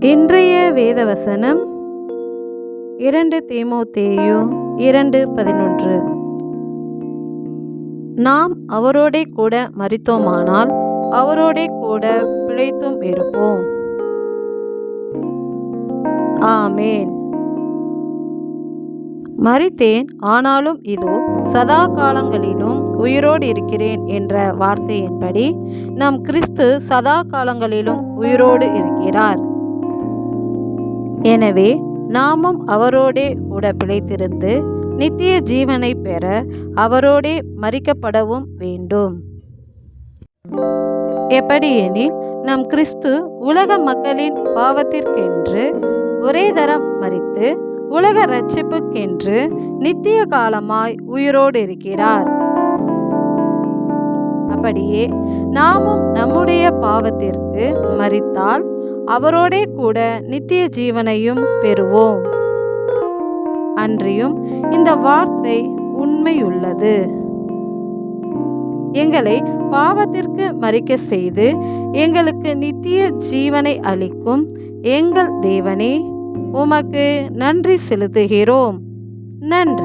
இன்றைய வேதவசனம் இரண்டு தீமோத்தேயு இரண்டு பதினொன்று. நாம் அவரோடே கூட மறித்தோமானால் அவரோடே கூட பிழைத்தும் இருப்போம். ஆமேன். மறித்தேன் ஆனாலும் இதோ சதா காலங்களிலும் உயிரோடு இருக்கிறேன் என்ற வார்த்தையின்படி நம் கிறிஸ்து சதா காலங்களிலும் உயிரோடு இருக்கிறார். எனவே நாமும் அவரோடே உட பிழைத்திருந்து நித்திய ஜீவனை பெற அவரோடே மறிக்கப்படவும் வேண்டும். எப்படியெனில் நம் கிறிஸ்து உலக மக்களின் பாவத்திற்கென்று ஒரே தரம் மறித்து உலக ரட்சிப்புக்கென்று நித்திய காலமாய் உயிரோடு இருக்கிறார். அப்படியே நாமும் நம்முடைய பாவத்திற்கு மறித்தால் அவரோடே கூட நித்திய ஜீவனையும் பெறுவோம். அன்றியும் இந்த வார்த்தை உண்மையுள்ளது. எங்களை பாவத்திற்கு மறிக்க செய்து எங்களுக்கு நித்திய ஜீவனை அளிக்கும் எங்கள் தேவனே உமக்கு நன்றி செலுத்துகிறோம். நன்றி.